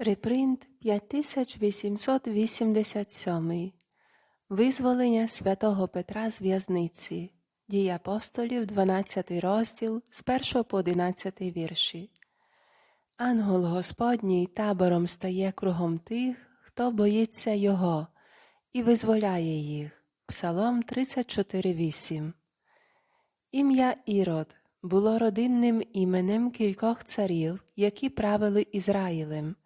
Репринт 5887. Визволення святого Петра з в'язниці. Дії апостолів, 12 розділ, з 1 по 11 вірші. Ангел Господній табором стає кругом тих, хто боїться Його, і визволяє їх. Псалом 34.8. Ім'я Ірод було родинним іменем кількох царів, які правили Ізраїлем,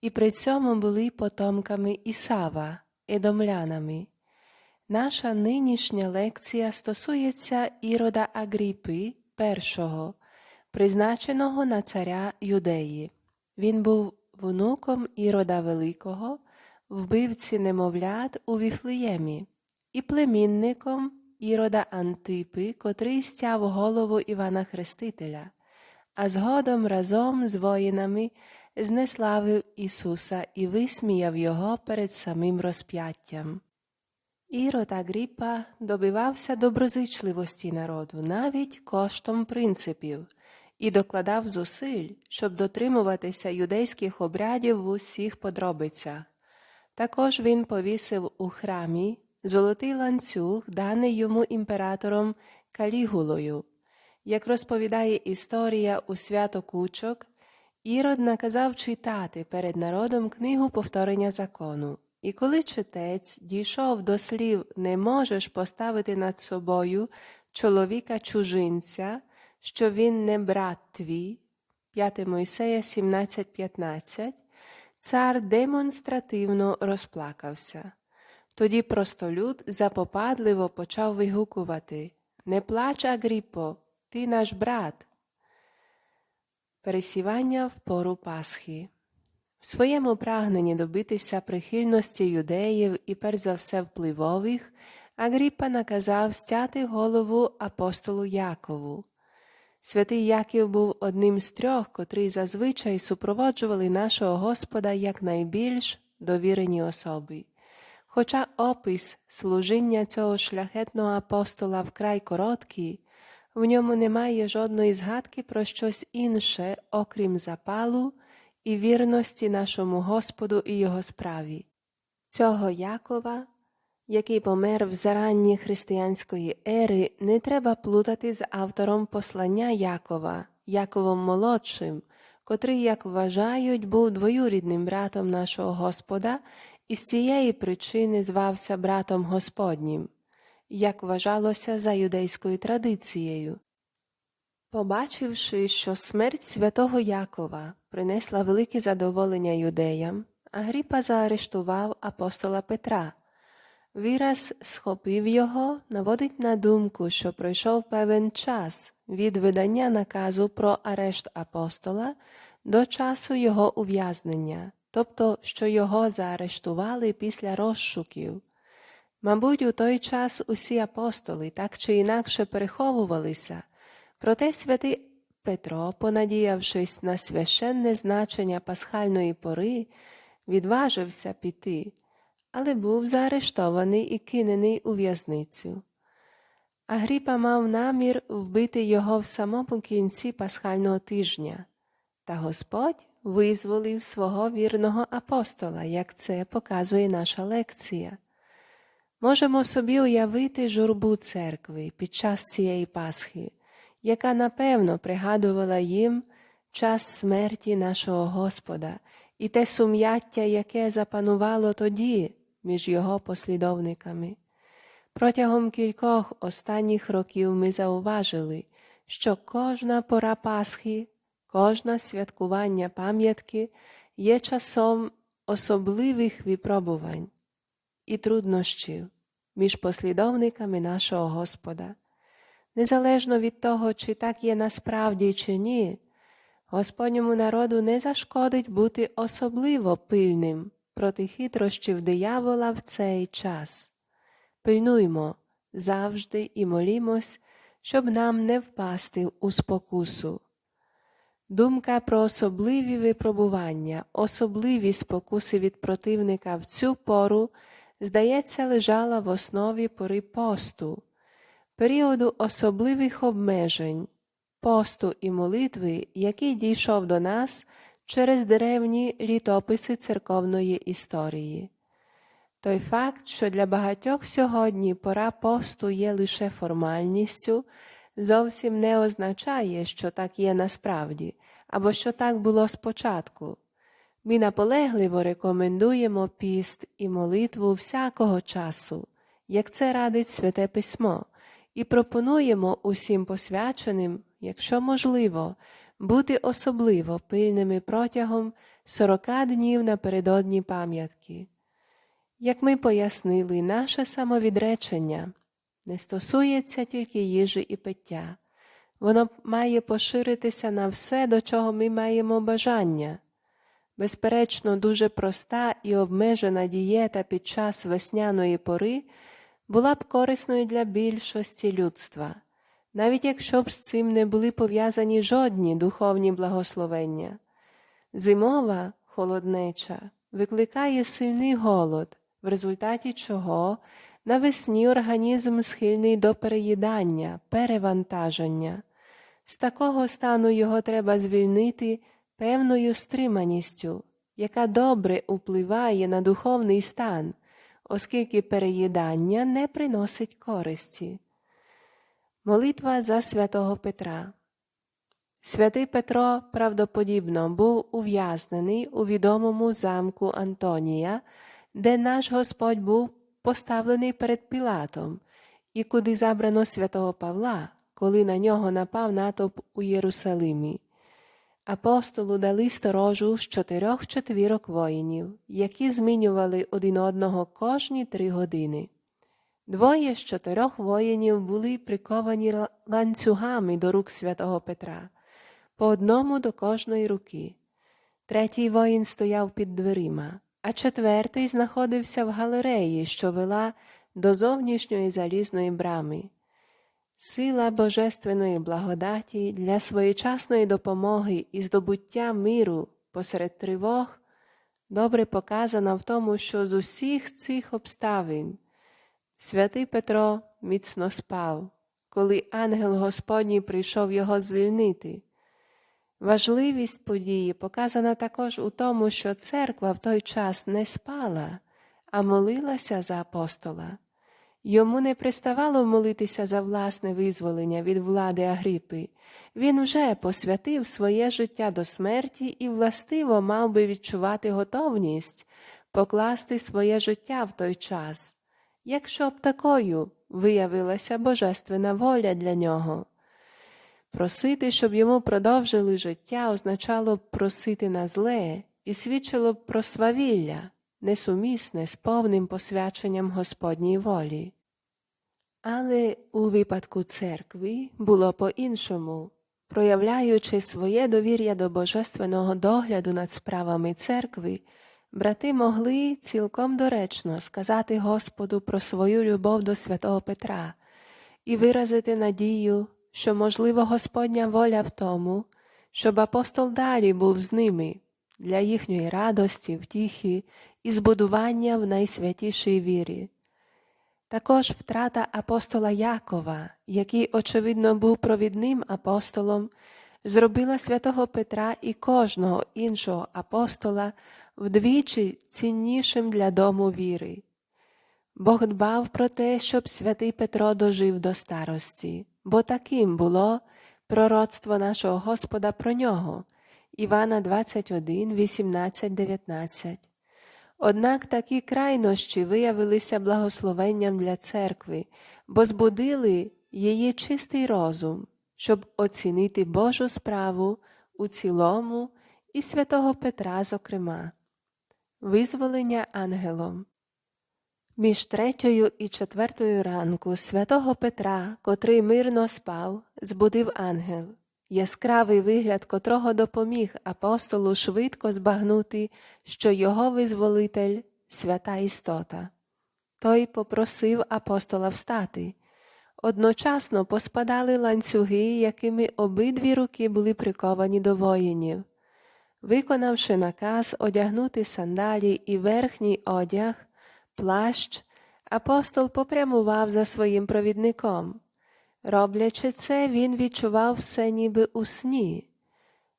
і при цьому були потомками Ісава, едомлянами. Наша нинішня лекція стосується Ірода Агріпи I, призначеного на царя Юдеї. Він був внуком Ірода Великого, вбивці немовлят у Віфлеємі, і племінником Ірода Антипи, котрий стяв голову Івана Хрестителя, а згодом разом з воїнами знеславив Ісуса і висміяв його перед самим розп'яттям. Ірод Агріпа добивався доброзичливості народу навіть коштом принципів і докладав зусиль, щоб дотримуватися юдейських обрядів в усіх подробицях. Також він повісив у храмі золотий ланцюг, даний йому імператором Калігулою. Як розповідає історія у свято Кучок, Ірод наказав читати перед народом книгу повторення закону. І коли читець дійшов до слів не можеш поставити над собою чоловіка чужинця, що він не брат твій, 5 Мойсея 17.15, цар демонстративно розплакався. Тоді простолюд запопадливо почав вигукувати Не плач, Агріпо, ти наш брат. Пересівання в пору Пасхи. В своєму прагненні добитися прихильності юдеїв і перш за все впливових, Агріппа наказав стяти голову апостолу Якову. Святий Яків був одним з трьох, котрі зазвичай супроводжували нашого Господа як найбільш довірені особи. Хоча опис служіння цього шляхетного апостола вкрай короткий, в ньому немає жодної згадки про щось інше, окрім запалу і вірності нашому Господу і Його справі. Цього Якова, який помер в заранні християнської ери, не треба плутати з автором послання Якова, Яковом Молодшим, котрий, як вважають, був двоюрідним братом нашого Господа і з цієї причини звався братом Господнім, як вважалося за юдейською традицією. Побачивши, що смерть святого Якова принесла велике задоволення юдеям, Агріпа заарештував апостола Петра. Вираз схопив його, наводить на думку, що пройшов певен час від видання наказу про арешт апостола до часу його ув'язнення, тобто, що його заарештували після розшуків. Мабуть, у той час усі апостоли так чи інакше переховувалися, проте святий Петро, понадіявшись на священне значення пасхальної пори, відважився піти, але був заарештований і кинений у в'язницю. Агріпа мав намір вбити його в самому кінці пасхального тижня, та Господь визволив свого вірного апостола, як це показує наша лекція. Можемо собі уявити журбу церкви під час цієї Пасхи, яка напевно пригадувала їм час смерті нашого Господа і те сум'яття, яке запанувало тоді між його послідовниками. Протягом кількох останніх років ми зауважили, що кожна пора Пасхи, кожне святкування пам'ятки є часом особливих випробувань і труднощів між послідовниками нашого Господа. Незалежно від того, чи так є насправді чи ні, Господньому народу не зашкодить бути особливо пильним проти хитрощів диявола в цей час. Пильнуймо завжди і молімось, щоб нам не впасти у спокусу. Думка про особливі випробування, особливі спокуси від противника в цю пору, здається, лежала в основі пори посту, періоду особливих обмежень, посту і молитви, який дійшов до нас через древні літописи церковної історії. Той факт, що для багатьох сьогодні пора посту є лише формальністю, зовсім не означає, що так є насправді, або що так було спочатку. Ми наполегливо рекомендуємо піст і молитву всякого часу, як це радить Святе Письмо, і пропонуємо усім посвяченим, якщо можливо, бути особливо пильними протягом 40 днів напередодні пам'ятки. Як ми пояснили, наше самовідречення не стосується тільки їжі і пиття. Воно має поширитися на все, до чого ми маємо бажання. Безперечно, дуже проста і обмежена дієта під час весняної пори була б корисною для більшості людства, навіть якщо б з цим не були пов'язані жодні духовні благословення. Зимова холоднеча викликає сильний голод, в результаті чого навесні організм схильний до переїдання, перевантаження. З такого стану його треба звільнити певною стриманістю, яка добре впливає на духовний стан, оскільки переїдання не приносить користі. Молитва за святого Петра. Святий Петро правдоподібно був ув'язнений у відомому замку Антонія, де наш Господь був поставлений перед Пілатом, і куди забрано святого Павла, коли на нього напав натовп у Єрусалимі. Апостолу дали сторожу з чотирьох четвірок воїнів, які змінювали один одного кожні три години. Двоє з чотирьох воїнів були приковані ланцюгами до рук святого Петра, по одному до кожної руки. Третій воїн стояв під дверима, а четвертий знаходився в галереї, що вела до зовнішньої залізної брами. Сила Божественної благодаті для своєчасної допомоги і здобуття миру посеред тривог добре показана в тому, що з усіх цих обставин святий Петро міцно спав, коли ангел Господній прийшов його звільнити. Важливість події показана також у тому, що церква в той час не спала, а молилася за апостола. Йому не приставало молитися за власне визволення від влади Агріпи. Він вже посвятив своє життя до смерті і властиво мав би відчувати готовність покласти своє життя в той час, якщо б такою виявилася божественна воля для нього. Просити, щоб йому продовжили життя, означало б просити на зле і свідчило б про свавілля, несумісне з повним посвяченням Господній волі. Але у випадку церкви було по-іншому. Проявляючи своє довір'я до божественного догляду над справами церкви, брати могли цілком доречно сказати Господу про свою любов до святого Петра і виразити надію, що, можливо, Господня воля в тому, щоб апостол далі був з ними для їхньої радості, втіхи і збудування в найсвятішій вірі. Також втрата апостола Якова, який, очевидно, був провідним апостолом, зробила святого Петра і кожного іншого апостола вдвічі ціннішим для дому віри. Бог дбав про те, щоб святий Петро дожив до старості, бо таким було пророцтво нашого Господа про нього Івана 21, 18, 19. Однак такі крайнощі виявилися благословенням для церкви, бо збудили її чистий розум, щоб оцінити Божу справу у цілому і святого Петра, зокрема. Визволення ангелом. Між третьою і четвертою ранку святого Петра, котрий мирно спав, збудив ангел, яскравий вигляд котрого допоміг апостолу швидко збагнути, що його визволитель свята істота. Той попросив апостола встати. Одночасно поспадали ланцюги, якими обидві руки були приковані до воїнів. Виконавши наказ одягнути сандалі і верхній одяг, плащ, апостол попрямував за своїм провідником. Роблячи це, він відчував все ніби у сні.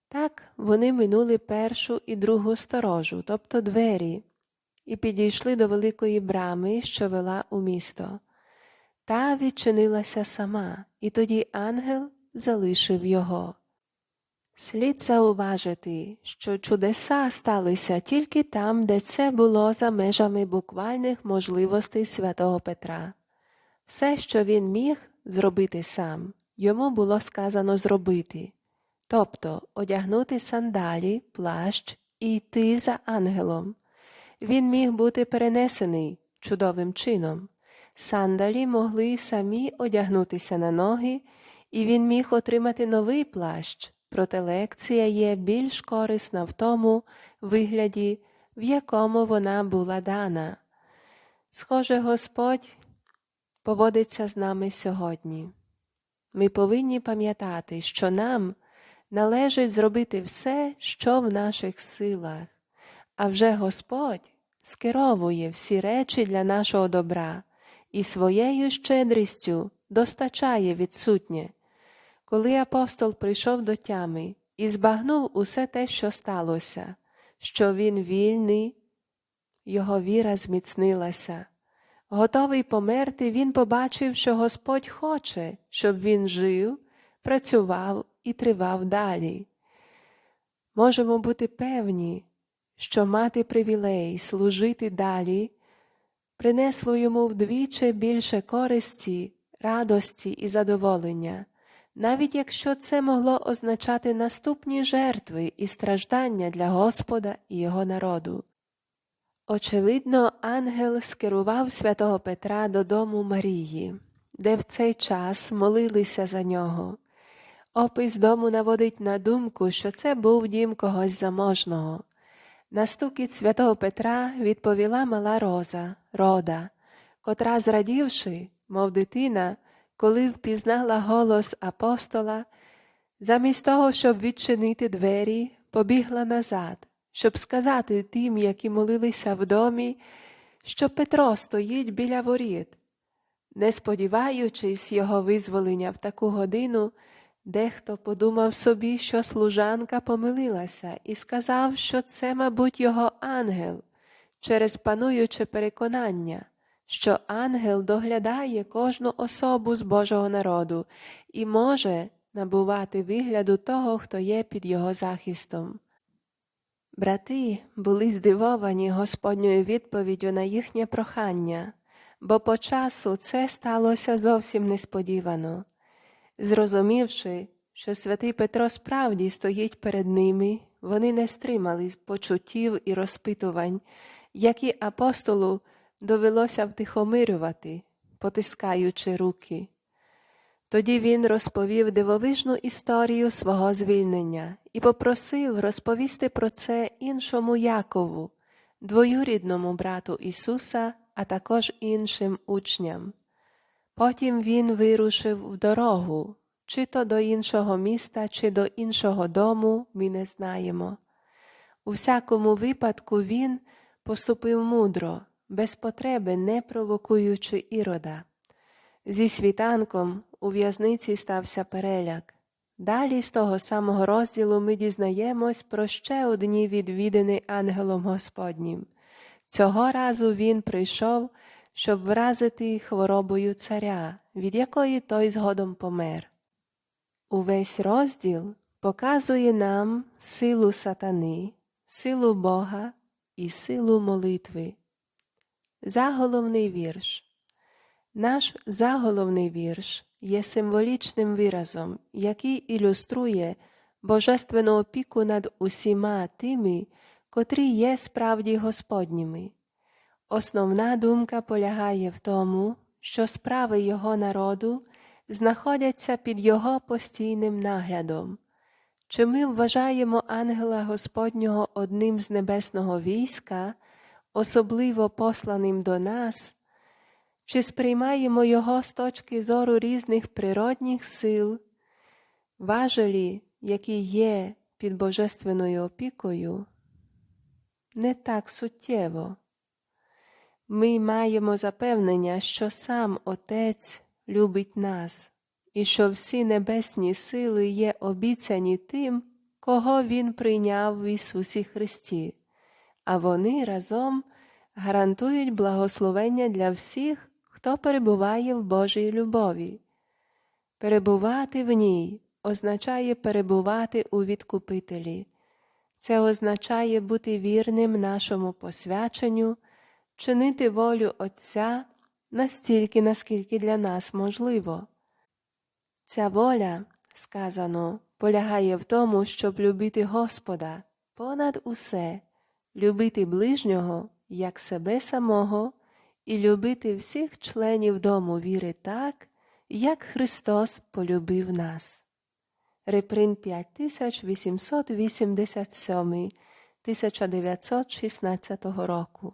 Так вони минули першу і другу сторожу, тобто двері, і підійшли до великої брами, що вела у місто. Та відчинилася сама, і тоді ангел залишив його. Слід зауважити, що чудеса сталися тільки там, де це було за межами буквальних можливостей святого Петра. Все, що він міг зробити сам, йому було сказано зробити, тобто одягнути сандалі, плащ і йти за ангелом. Він міг бути перенесений чудовим чином. Сандалі могли самі одягнутися на ноги, і він міг отримати новий плащ, проте лекція є більш корисна в тому вигляді, в якому вона була дана. Схоже, Господь поводиться з нами сьогодні. Ми повинні пам'ятати, що нам належить зробити все, що в наших силах, а вже Господь скеровує всі речі для нашого добра і своєю щедрістю достачає відсутнє. Коли апостол прийшов до тями і збагнув усе те, що сталося, що він вільний, його віра зміцнилася. Готовий померти, він побачив, що Господь хоче, щоб він жив, працював і тривав далі. Можемо бути певні, що мати привілей служити далі принесло йому вдвічі більше користі, радості і задоволення, навіть якщо це могло означати наступні жертви і страждання для Господа і його народу. Очевидно, ангел скерував святого Петра додому Марії, де в цей час молилися за нього. Опис дому наводить на думку, що це був дім когось заможного. На стукіт святого Петра відповіла мала роза, рода, котра, зрадівши, мов дитина, коли впізнала голос апостола, замість того, щоб відчинити двері, побігла назад, щоб сказати тим, які молилися в домі, що Петро стоїть біля воріт. Не сподіваючись його визволення в таку годину, дехто подумав собі, що служанка помилилася, і сказав, що це, мабуть, його ангел, через пануюче переконання, що ангел доглядає кожну особу з Божого народу і може набувати вигляду того, хто є під його захистом. Брати були здивовані Господньою відповіддю на їхнє прохання, бо по часу це сталося зовсім несподівано. Зрозумівши, що святий Петро справді стоїть перед ними, вони не стримали почуттів і розпитувань, які апостолу довелося втихомирювати, потискаючи руки. Тоді він розповів дивовижну історію свого звільнення і попросив розповісти про це іншому Якову, двоюрідному брату Ісуса, а також іншим учням. Потім він вирушив в дорогу, чи то до іншого міста, чи до іншого дому, ми не знаємо. У всякому випадку він поступив мудро, без потреби не провокуючи ірода. Зі світанком у в'язниці стався переляк. Далі з того самого розділу ми дізнаємось про ще одні відвідини ангелом Господнім. Цього разу він прийшов, щоб вразити хворобою царя, від якої той згодом помер. Увесь розділ показує нам силу сатани, силу Бога і силу молитви. Заголовний вірш. Наш заголовний вірш є символічним виразом, який ілюструє божественну опіку над усіма тими, котрі є справді Господніми. Основна думка полягає в тому, що справи його народу знаходяться під його постійним наглядом. Чи ми вважаємо ангела Господнього одним з небесного війська, особливо посланим до нас, чи сприймаємо його з точки зору різних природних сил, важелі, які є під божественною опікою, не так суттєво. Ми маємо запевнення, що сам Отець любить нас, і що всі небесні сили є обіцяні тим, кого Він прийняв в Ісусі Христі, а вони разом гарантують благословення для всіх, хто перебуває в Божій любові. Перебувати в ній означає перебувати у відкупителі. Це означає бути вірним нашому посвяченню, чинити волю Отця настільки, наскільки для нас можливо. Ця воля, сказано, полягає в тому, щоб любити Господа понад усе, любити ближнього як себе самого і любити всіх членів дому віри так, як Христос полюбив нас. Репринт 5887 1916 року